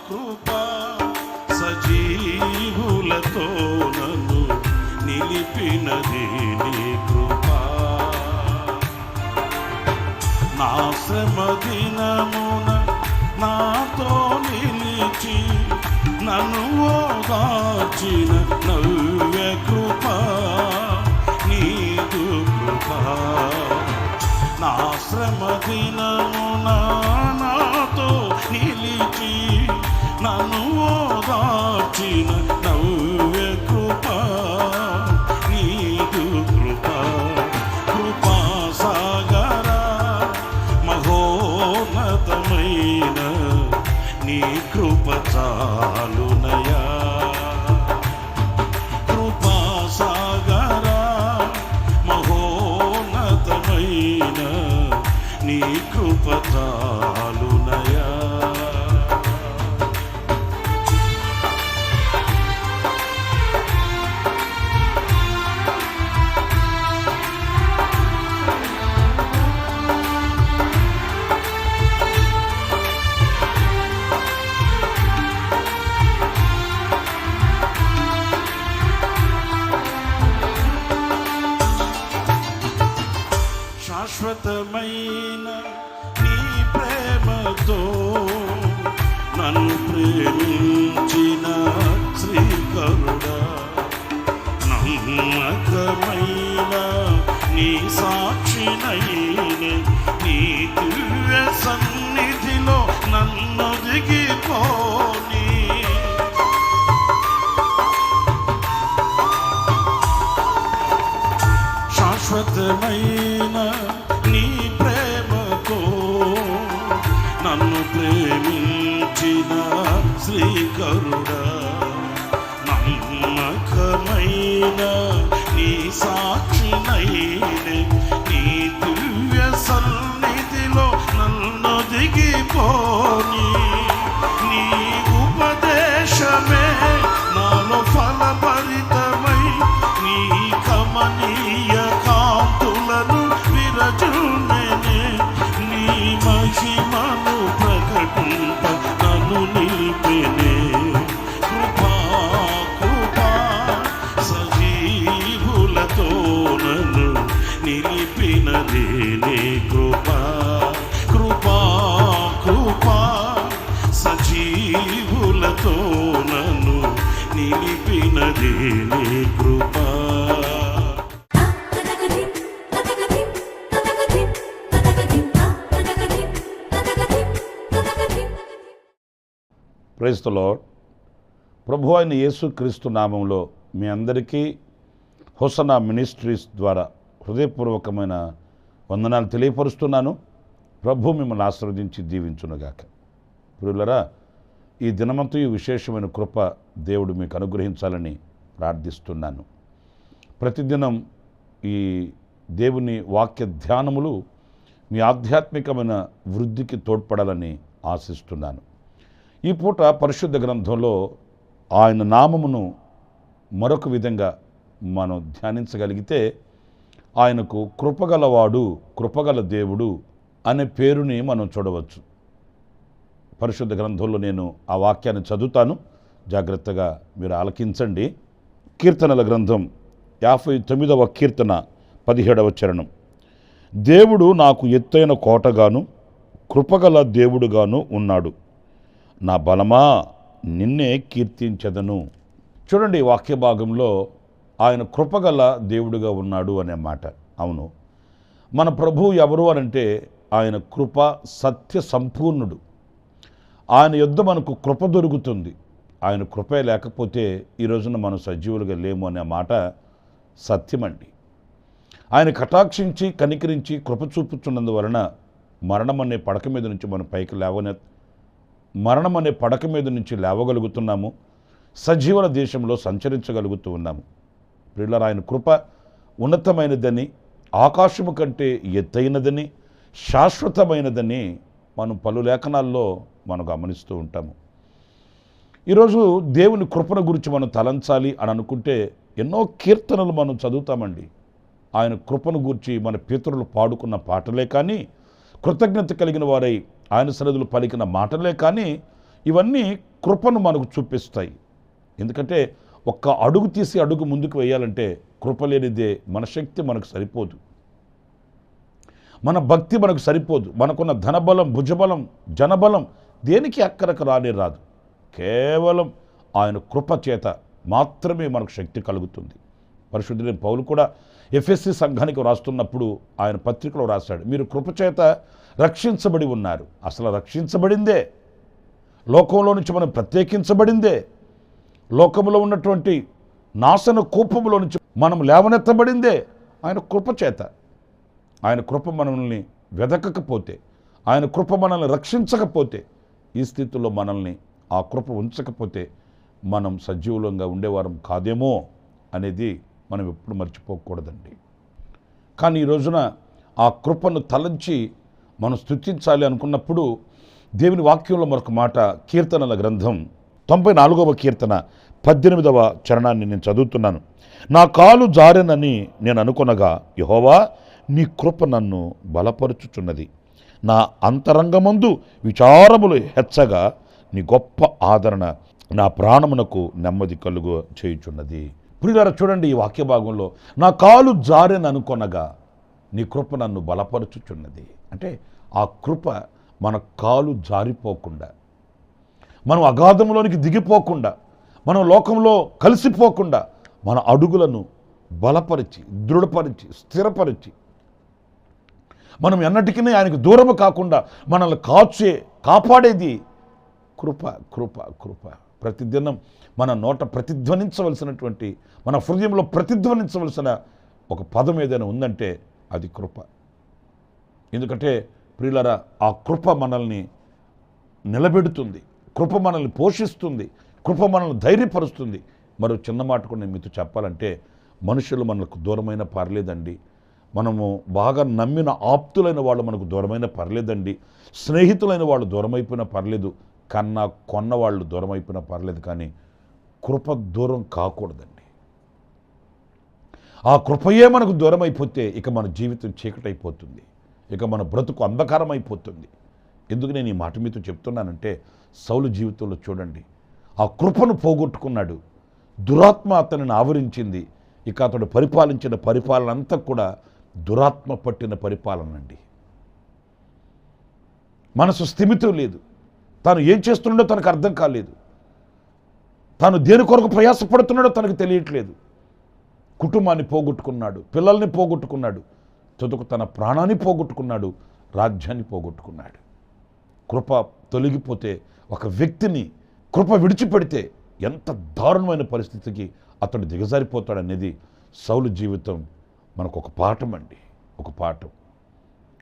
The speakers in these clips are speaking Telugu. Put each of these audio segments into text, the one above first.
కృప సజీవులతో నన్ను నిలిపినది నీ కృప. నా శ్రమ దినమున నాతో నిలిచి నన్ను ఓదార్చిన నవ్య కృప నీదు కృప నా శ్రమ దినమునా నన్ను ఓదార్చిన నమ్మకమైన నీ సాక్షినైనే నీ దివ్య సన్నిధిలో నన్ను దిగిపోనీ శాశ్వతమైన నీ ప్రేమతో నన్ను ప్రేమించిన శ్రీకరుడా నమ్మకమైన సాక్షినైనే నిలిపినదే కృప కృపా కృపా కృపా సజీవులతో నన్ను నిలిపినదే నీ కృప. క్రైస్తులో తతకదిం తతకదిం తతకదిం తతకదిం ప్రభు అయిన యేసుక్రీస్తు నామంలో మీ అందరికీ హొసనా మినిస్ట్రీస్ ద్వారా హృదయపూర్వకమైన వందనాలు తెలియపరుస్తున్నాను. ప్రభు మిమ్మల్ని ఆశ్రవదించి దీవించునుగాక ప్రియులరా ఈ దినమంతయు విశేషమైన కృప దేవుడు మీకు అనుగ్రహించాలని ప్రార్థిస్తున్నాను. ప్రతిదినం ఈ దేవుని వాక్య ధ్యానములు మీ ఆధ్యాత్మికమైన వృద్ధికి తోడ్పడాలని ఆశిస్తున్నాను. ఈ పూట పరిశుద్ధ గ్రంథంలో ఆయన నామమును మరొక విధంగా మనం ధ్యానించగలిగితే ఆయనకు కృపగలవాడు కృపగల దేవుడు అనే పేరుని మనం చూడవచ్చు. పరిశుద్ధ గ్రంథంలో నేను ఆ వాక్యాన్ని చదువుతాను. జాగ్రత్తగా మీరు ఆలకించండి. కీర్తనల గ్రంథం యాభై తొమ్మిదవ కీర్తన పదిహేడవ చరణం. దేవుడు నాకు ఎత్తైన కోటగాను కృపగల దేవుడుగాను ఉన్నాడు. నా బలమా నిన్నే కీర్తించదను. చూడండి వాక్య భాగంలో ఆయన కృపగల దేవుడుగా ఉన్నాడు అనే మాట. అవును. మన ప్రభు ఎవరు అనంటే ఆయన కృప సత్య సంపూర్ణుడు. ఆయన యుద్ధ మనకు కృప దొరుకుతుంది. ఆయన కృపే లేకపోతే ఈ రోజున మనం సజీవులుగా లేము అనే మాట సత్యమండి. ఆయన కటాక్షించి కనికరించి కృప చూపుతున్నందువలన మరణం అనే పడక మీద నుంచి మనం పైకి లేవనే మరణం అనే పడక మీద నుంచి లేవగలుగుతున్నాము. సజీవుల దేశంలో సంచరించగలుగుతూ ఉన్నాము. ప్రియులారా ఆయన కృప ఉన్నతమైనదని ఆకాశము కంటే ఎత్తైనదని శాశ్వతమైనదని మనం పలు లేఖనాల్లో మనం గమనిస్తూ ఉంటాము. ఈరోజు దేవుని కృపను గురించి మనం తలంచాలి అని అనుకుంటే ఎన్నో కీర్తనలు మనం చదువుతామండి. ఆయన కృపను గురించి మన పితరులు పాడుకున్న పాటలే కానీ కృతజ్ఞత కలిగిన వారై ఆయన సన్నిధులు పలికిన మాటలే కానీ ఇవన్నీ కృపను మనకు చూపిస్తాయి. ఎందుకంటే ఒక్క అడుగు తీసి అడుగు ముందుకు వేయాలంటే కృప లేనిదే మన శక్తి మనకు సరిపోదు. మన భక్తి మనకు సరిపోదు. మనకున్న ధనబలం భుజబలం జనబలం దేనికి అక్కరకు రానే రాదు. కేవలం ఆయన కృప చేత మాత్రమే మనకు శక్తి కలుగుతుంది. పరిశుద్ధులైన పౌలు కూడా ఎఫ్ఎస్సి సంఘానికి రాస్తున్నప్పుడు ఆయన పత్రికలో రాశాడు మీరు కృపచేత రక్షించబడి ఉన్నారు. అసలు రక్షించబడిందే. లోకంలో నుంచి మనం ప్రత్యేకించబడిందే. లోకంలో ఉన్నటువంటి నాశన కూపములో నుంచి మనం లేవనెత్తబడిందే ఆయన కృప చేత. ఆయన కృప మనల్ని వెదకకపోతే ఆయన కృప మనల్ని రక్షించకపోతే ఈ స్థితిలో మనల్ని ఆ కృప ఉంచకపోతే మనం సజీవులంగా ఉండేవారం కాదేమో అనేది మనం ఎప్పుడు మర్చిపోకూడదండి. కానీ ఈ రోజున ఆ కృపను తలంచి మనం స్థుతించాలి అనుకున్నప్పుడు దేవుని వాక్యంలో మరొక మాట కీర్తనల గ్రంథం తొంభై నాలుగవ కీర్తన పద్దెనిమిదవ చరణాన్ని నేను చదువుతున్నాను. నా కాలు జారెనని నేను అనుకొనగా యహోవా నీ కృప నన్ను బలపరుచుచున్నది. నా అంతరంగమందు విచారములు హెచ్చగా నీ గొప్ప ఆదరణ నా ప్రాణమునకు నెమ్మది కలుగు చేయుచున్నది. ప్రియులారా చూడండి ఈ వాక్య భాగంలో నా కాలు జారెని అనుకొనగా నీ కృప నన్ను బలపరుచుచున్నది. అంటే ఆ కృప మన కాలు జారిపోకుండా మనం అగాధంలోనికి దిగిపోకుండా మనం లోకంలో కలిసిపోకుండా మన అడుగులను బలపరిచి దృఢపరిచి స్థిరపరిచి మనం ఎన్నటికీ ఆయనకు దూరము కాకుండా మనల్ని కాచే కాపాడేది కృప కృప కృప. ప్రతిదినం మన నోట ప్రతిధ్వనించవలసినటువంటి మన హృదయంలో ప్రతిధ్వనించవలసిన ఒక పదం ఏదైనా ఉందంటే అది కృప. ఎందుకంటే ప్రియులరా ఆ కృప మనల్ని నిలబెడుతుంది. కృప మనల్ని పోషిస్తుంది కృప మనల్ని ధైర్యపరుస్తుంది. మరో చిన్న మాట కూడా నేను మీతో చెప్పాలంటే మనుషులు మనకు దూరమైన పర్లేదండి. మనము బాగా నమ్మిన ఆప్తులైన వాళ్ళు మనకు దూరమైన పర్లేదండి. స్నేహితులైన వాళ్ళు దూరమైపోయినా పర్లేదు కన్నా కొన్న వాళ్ళు దూరమైపోయినా పర్లేదు కానీ కృప దూరం కాకూడదండి. ఆ కృపయే మనకు దూరం అయిపోతే ఇక మన జీవితం చీకటైపోతుంది. ఇక మన బ్రతుకు అంధకారం అయిపోతుంది ఎందుకు నేను ఈ మాట మీతో చెప్తున్నానంటే సౌలు జీవితంలో చూడండి ఆ కృపను పోగొట్టుకున్నాడు. దురాత్మ అతనిని ఆవరించింది. ఇక అతడు పరిపాలించిన పరిపాలన అంతా కూడా దురాత్మ పట్టిన పరిపాలన అండి. మనసు స్థిమితం లేదు. తాను ఏం చేస్తున్నాడో తనకు అర్థం కాలేదు. తాను దేని కొరకు ప్రయాసపడుతున్నాడో తనకు తెలియట్లేదు. కుటుంబాన్ని పోగొట్టుకున్నాడు పిల్లల్ని పోగొట్టుకున్నాడు చదువుకు తన ప్రాణాన్ని పోగొట్టుకున్నాడు రాజ్యాన్ని పోగొట్టుకున్నాడు. కృప తొలగిపోతే ఒక వ్యక్తిని కృప విడిచిపెడితే ఎంత దారుణమైన పరిస్థితికి అతడు దిగజారిపోతాడనేది సౌలు జీవితం మనకు ఒక పాఠం అండి ఒక పాఠం.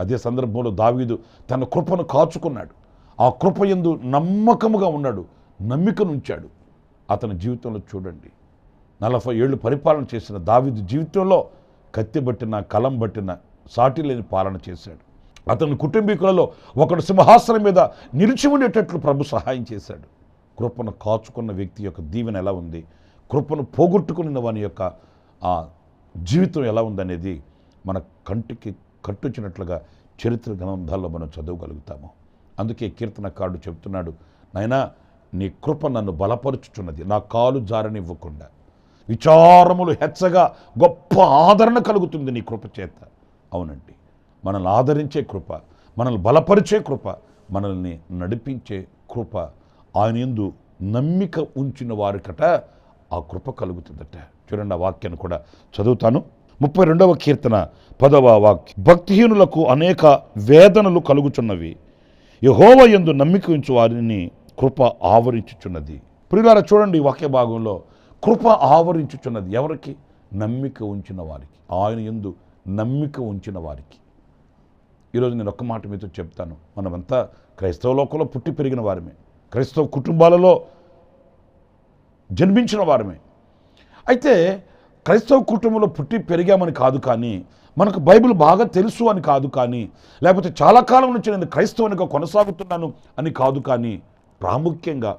అదే సందర్భంలో దావీదు తన కృపను కాచుకున్నాడు. ఆ కృప ఎందు నమ్మకముగా ఉన్నాడు. నమ్మికనుంచాడు. అతని జీవితంలో చూడండి. నలభై ఏళ్ళు పరిపాలన చేసిన దావీదు జీవితంలో కత్తి బట్టిన కలం బట్టిన సాటి లేని పాలన చేశాడు. అతని కుటుంబీకులలో ఒకడు సింహాసనం మీద నిలిచి ఉండేటట్లు ప్రభు సహాయం చేశాడు. కృపను కాచుకున్న వ్యక్తి యొక్క దీవెన ఎలా ఉంది? కృపను పోగొట్టుకున్న వాని యొక్క ఆ జీవితం ఎలా ఉందనేది మన కంటికి కట్టుచ్చినట్లుగా చరిత్ర గ్రంథాల్లో మనం చదవగలుగుతాము. అందుకే కీర్తనకారుడు చెప్తున్నాడు నాయనా నీ కృప నన్ను బలపరుచుచున్నది. నా కాలు జారనివ్వకుండా విచారములు హెచ్చగా గొప్ప ఆదరణ కలుగుతుంది నీ కృప చేత అవునండి. మనల్ని ఆదరించే కృప మనల్ని బలపరిచే కృప మనల్ని నడిపించే కృప ఆయన ఎందు నమ్మిక ఉంచిన వారికట ఆ కృప కలుగుతుందట. చూడండి ఆ వాక్యాన్ని కూడా చదువుతాను. ముప్పై రెండవ కీర్తన పదవ వాక్యం. భక్తిహీనులకు అనేక వేదనలు కలుగుచున్నవి. యహోవ యందు నమ్మిక ఉంచు వారిని కృప ఆవరించుచున్నది. ప్రియులారా చూడండి ఈ వాక్య భాగంలో కృప ఆవరించుచున్నది ఎవరికి? నమ్మిక ఉంచిన వారికి. ఆయన యందు నమ్మిక ఉంచిన వారికి. ఈరోజు నేను ఒక్క మాట మీతో చెప్తాను. మనమంతా క్రైస్తవ లోకంలో పుట్టి పెరిగిన వారమే. క్రైస్తవ కుటుంబాలలో జన్మించిన వారమే. అయితే క్రైస్తవ కుటుంబంలో పుట్టి పెరిగామని కాదు కానీ మనకు బైబిల్ బాగా తెలుసు అని కాదు కానీ లేకపోతే చాలా కాలం నుంచి నేను క్రైస్తవునిగా కొనసాగుతున్నాను అని కాదు కానీ ప్రాముఖ్యంగా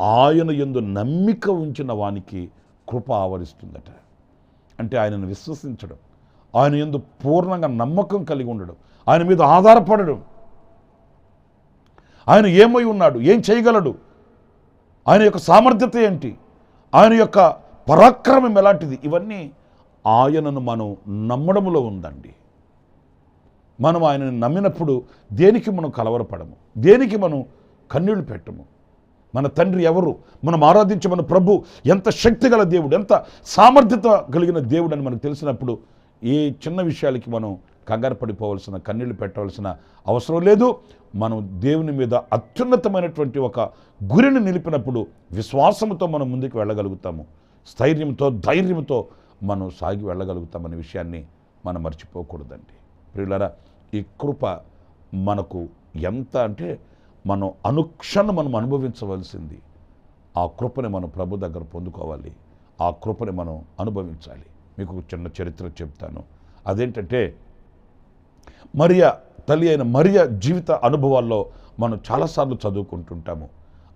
ఆయన ఎందు నమ్మిక ఉంచిన వానికి కృప ఆవరిస్తుందట. అంటే ఆయనను విశ్వసించడం ఆయన ఎందు పూర్ణంగా నమ్మకం కలిగి ఉండడం ఆయన మీద ఆధారపడడం. ఆయన ఏమై ఉన్నాడు? ఏం చేయగలడు? ఆయన యొక్క సామర్థ్యత ఏంటి? ఆయన యొక్క పరాక్రమం ఎలాంటిది? ఇవన్నీ ఆయనను మనం నమ్మడంలో ఉందండి. మనం ఆయనను నమ్మినప్పుడు దేనికి మనం కలవరపడము? దేనికి మనం కన్నీళ్ళు పెట్టము? మన తండ్రి ఎవరు? మనం ఆరాధించే మన ప్రభు ఎంత శక్తి గల దేవుడు ఎంత సామర్థ్యత కలిగిన దేవుడు అని మనకు తెలిసినప్పుడు ఏ చిన్న విషయాలకి మనం కంగారు పడిపోవలసిన కన్నీళ్ళు పెట్టవలసిన అవసరం లేదు. మనం దేవుని మీద అత్యున్నతమైనటువంటి ఒక గురిని నిలిపినప్పుడు విశ్వాసంతో మనం ముందుకు వెళ్ళగలుగుతాము. స్థైర్యంతో ధైర్యంతో మనం సాగి వెళ్ళగలుగుతామనే విషయాన్ని మనం మర్చిపోకూడదండి. ప్రియులరా ఈ కృప మనకు ఎంత అంటే మనం అనుక్షణం మనం అనుభవించవలసింది. ఆ కృపని మనం ప్రభు దగ్గర పొందుకోవాలి. ఆ కృపని మనం అనుభవించాలి. మీకు చిన్న చరిత్ర చెప్తాను. అదేంటంటే మరియా తల్లి అయిన మరియా జీవిత అనుభవాల్లో మనం చాలాసార్లు చదువుకుంటుంటాము.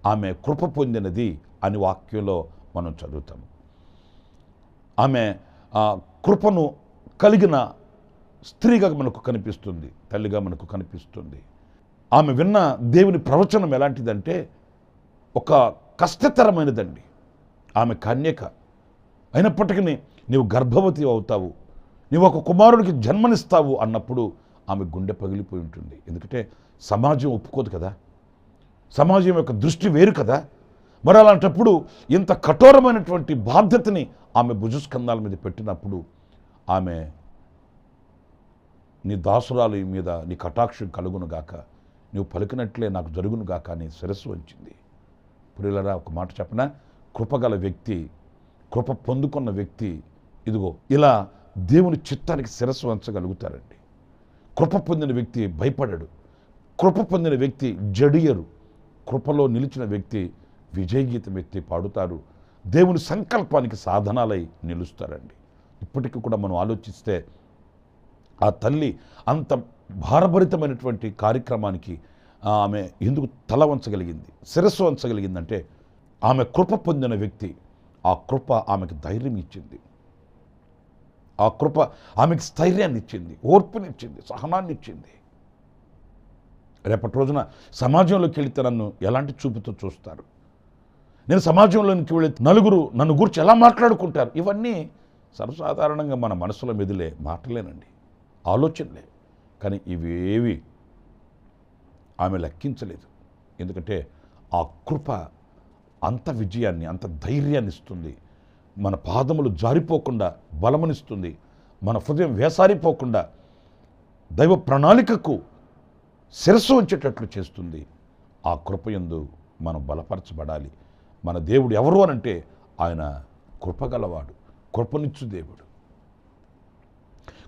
ఆమె కృప పొందినది అని వాక్యంలో మనం చదువుతాము. ఆమె ఆ కృపను కలిగిన స్త్రీగా మనకు కనిపిస్తుంది తల్లిగా మనకు కనిపిస్తుంది. ఆమె విన్న దేవుని ప్రవచనం ఎలాంటిదంటే ఒక కష్టతరమైనదండి. ఆమె కన్యక. అయినప్పటికీ నీవు గర్భవతి అవుతావు. నీవు ఒక కుమారుడికి జన్మనిస్తావు అన్నప్పుడు ఆమె గుండె పగిలిపోయి ఉంటుంది. ఎందుకంటే సమాజం ఒప్పుకోదు కదా. సమాజం యొక్క దృష్టి వేరు కదా. మరి అలాంటప్పుడు ఇంత కఠోరమైనటువంటి బాధ్యతని ఆమె భుజస్కంధాల మీద పెట్టినప్పుడు ఆమె నీ దాసురాలు మీద నీ కటాక్షం కలుగును గాక. నువ్వు పలికినట్లే నాకు జరుగును గాక అని శిరస్సు వచ్చింది పురిలరా ఒక మాట చెప్పిన? కృపగల వ్యక్తి కృప పొందుకున్న వ్యక్తి ఇదిగో ఇలా దేవుని చిత్తానికి శిరస్సు వంచగలుగుతారండి. కృప పొందిన వ్యక్తి భయపడడు. కృప పొందిన వ్యక్తి జడియరు. కృపలో నిలిచిన వ్యక్తి విజయగీతం ఎత్తి పాడుతారు. దేవుని సంకల్పానికి సాధనాలై నిలుస్తారండి. ఇప్పటికీ కూడా మనం ఆలోచిస్తే ఆ తల్లి అంత భారభరితమైనటువంటి కార్యక్రమానికి ఆమె ఎందుకు తల వంచగలిగింది? శిరస్సు వంచగలిగిందంటే ఆమె కృప పొందిన వ్యక్తి ఆ కృప ఆమెకు ధైర్యం ఇచ్చింది. ఆ కృప ఆమెకు స్థైర్యాన్ని ఇచ్చింది ఓర్పునిచ్చింది సహనాన్ని ఇచ్చింది రేపటి రోజున సమాజంలోకి వెళితే నన్ను ఎలాంటి చూపుతో చూస్తారు? నేను సమాజంలోనికి వెళితే నలుగురు నన్ను గురించి ఎలా మాట్లాడుకుంటారు? ఇవన్నీ సర్వసాధారణంగా మన మనసులో మెదిలే మాటలేనండి ఆలోచనలే. కానీ ఇవేవి ఆమె లెక్కించలేదు. ఎందుకంటే ఆ కృప అంత విజయాన్ని అంత ధైర్యాన్ని ఇస్తుంది మన పాదములు జారిపోకుండా బలమనిస్తుంది. మన హృదయం వేసారిపోకుండా దైవ ప్రణాళికకు శిరస్సు ఉంచేటట్లు చేస్తుంది. ఆ కృపయందు మనం బలపరచబడాలి. మన దేవుడు ఎవరు అనంటే ఆయన కృపగలవాడు కృపనిచ్చు దేవుడు.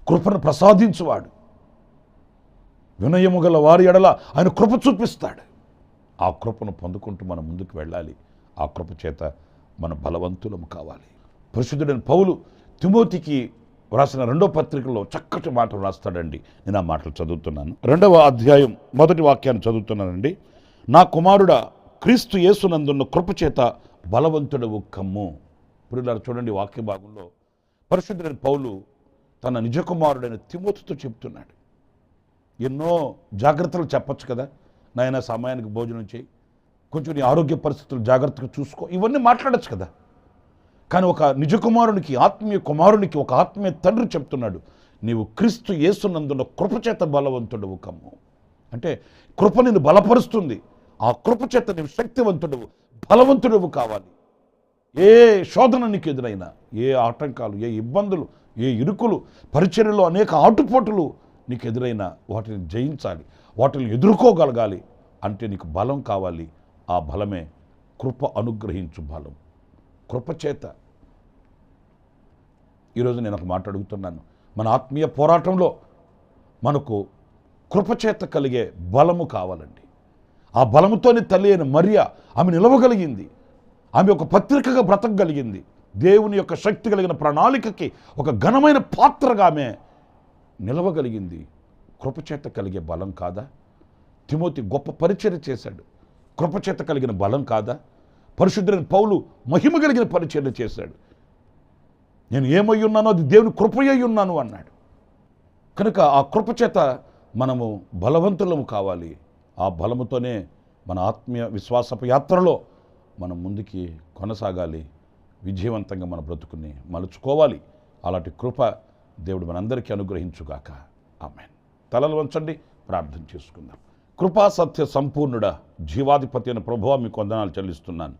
కృపను ప్రసాదించువాడు. వినయము గల వారి ఎడల ఆయన కృప చూపిస్తాడు. ఆ కృపను పొందుకుంటూ మనం ముందుకు వెళ్ళాలి. ఆ కృప చేత మన బలవంతులము కావాలి. పరిశుద్ధుడైన పౌలు తిమోతికి వ్రాసిన రెండో పత్రికలో చక్కటి మాటలు రాస్తాడండి. నేను ఆ మాటలు చదువుతున్నాను. రెండవ అధ్యాయం మొదటి వాక్యాన్ని చదువుతున్నానండి. నా కుమారుడ క్రీస్తు యేసునందున్న కృపచేత బలవంతుడవు కమ్ము. ఇప్పుడు చూడండి వాక్య భాగంలో పరిశుద్ధుడైన పౌలు తన నిజ కుమారుడైన తిమోతితో చెప్తున్నాడు. ఎన్నో జాగ్రత్తలు చెప్పచ్చు కదా. నాయన సమయానికి భోజనం చేయి. కొంచెం నీ ఆరోగ్య పరిస్థితులు జాగ్రత్తగా చూసుకో. ఇవన్నీ మాట్లాడచ్చు కదా. కానీ ఒక నిజ కుమారునికి ఆత్మీయ కుమారునికి ఒక ఆత్మీయ తండ్రి చెప్తున్నాడు నీవు క్రీస్తు యేసునందున్న కృపచేత బలవంతుడవు కమ్ము. అంటే కృప నిన్ను బలపరుస్తుంది. ఆ కృపచేత నీవు శక్తివంతుడవు బలవంతుడవు కావాలి. ఏ శోధన నీకు ఎదురైనా ఏ ఆటంకాలు ఏ ఇబ్బందులు ఏ ఇరుకులు పరిచర్యలో అనేక ఆటుపోటులు నీకు ఎదురైనా వాటిని జయించాలి. వాటిని ఎదుర్కోగలగాలి. అంటే నీకు బలం కావాలి. ఆ బలమే కృప అనుగ్రహించు బలం. కృపచేత ఈరోజు నేను ఒక మాట అడుగుతున్నాను. మన ఆత్మీయ పోరాటంలో మనకు కృపచేత కలిగే బలము కావాలండి. ఆ బలముతోనే తల్లి అయిన మరియ ఆమె నిలవగలిగింది. ఆమె ఒక పత్రికగా బ్రతకగలిగింది. దేవుని యొక్క శక్తి కలిగిన ప్రణాళికకి ఒక ఘనమైన పాత్రగా ఆమె నిలవగలిగింది. కృపచేత కలిగే బలం కాదా? తిమోతి గొప్ప పరిచయం చేశాడు. కృపచేత కలిగిన బలం కాదా? పరిశుద్ధులైన పౌలు మహిమ కలిగిన పరిచర్య చేశాడు. నేను ఏమై ఉన్నానో అది దేవుని కృపయ్యి ఉన్నాను అన్నాడు. కనుక ఆ కృపచేత మనము బలవంతులము కావాలి. ఆ బలముతోనే మన ఆత్మీయ విశ్వాసపు యాత్రలో మనం ముందుకి కొనసాగాలి. విజయవంతంగా మన బ్రతుకుని మలుచుకోవాలి. అలాంటి కృప దేవుడు మనందరికీ అనుగ్రహించుగాక. ఆమె తలలు వంచండి. ప్రార్థన చేసుకుందాం. కృపా సత్య సంపూర్ణుడ జీవాధిపతి అయిన ప్రభువ మీకు వందనాలు చెల్లిస్తున్నాను.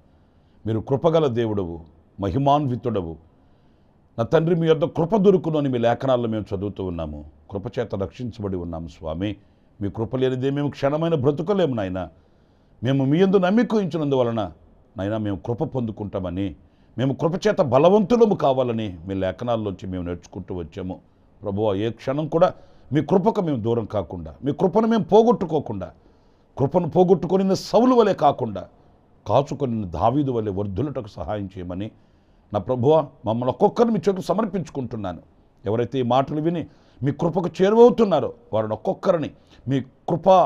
మీరు కృపగల దేవుడవు మహిమాన్వితుడవు. నా తండ్రి మీ యొక్క కృప దొరుకును మీ లేఖనాల్లో మేము చదువుతూ ఉన్నాము. కృపచేత రక్షించబడి ఉన్నాము స్వామి. మీ కృప లేనిదే మేము క్షణమైన బ్రతుకలేము నాయన. మేము మీ యందు నమ్మికించినందువలన నాయన మేము కృప పొందుకుంటామని మేము కృపచేత బలవంతులము కావాలని మీ లేఖనాల్లోంచి మేము నేర్చుకుంటూ వచ్చాము. ప్రభు ఏ క్షణం కూడా మీ కృపకు మేము దూరం కాకుండా మీ కృపను మేము పోగొట్టుకోకుండా కృపను పోగొట్టుకొని సవులు వలె కాకుండా కాచుకొని దావీదు వలె వర్ధులటకు సహాయం చేయమని నా ప్రభువ మమ్మల్ని ఒక్కొక్కరిని మీ చేతులు సమర్పించుకుంటున్నాను. ఎవరైతే ఈ మాటలు విని మీ కృపకు చేరువవుతున్నారో వారిని ఒక్కొక్కరిని మీ కృపా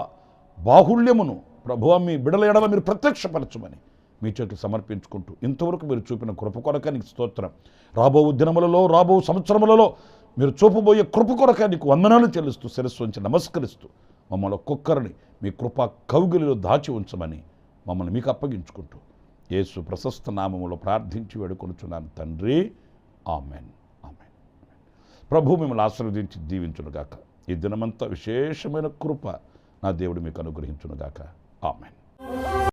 బాహుళ్యమును ప్రభువ మీ బిడల ఎడల మీరు ప్రత్యక్షపరచమని మీ చేతులు సమర్పించుకుంటూ ఇంతవరకు మీరు చూపిన కృప కొరక నీకు స్తోత్రం. రాబో దినములలో రాబో సంవత్సరములలో మీరు చూపబోయే కృప కొరక నీకు వందనాలు చెల్లిస్తూ శిరస్సు ఉంచి నమస్కరిస్తూ మమ్మల్ని ఒక్కొక్కరిని మీ కృపా కౌగిలిలో దాచి ఉంచమని మమ్మల్ని మీకు అప్పగించుకుంటూ యేసు ప్రశస్త నామములో ప్రార్థించి వేడుకొనుచున్నాను తండ్రి. ఆమెన్. ఆమెన్. ప్రభు మిమ్మల్ని ఆశీర్వదించి దీవించునుగాక. ఈ దినమంతా విశేషమైన కృప నా దేవుడు మీకు అనుగ్రహించునుగాక. ఆమెన్.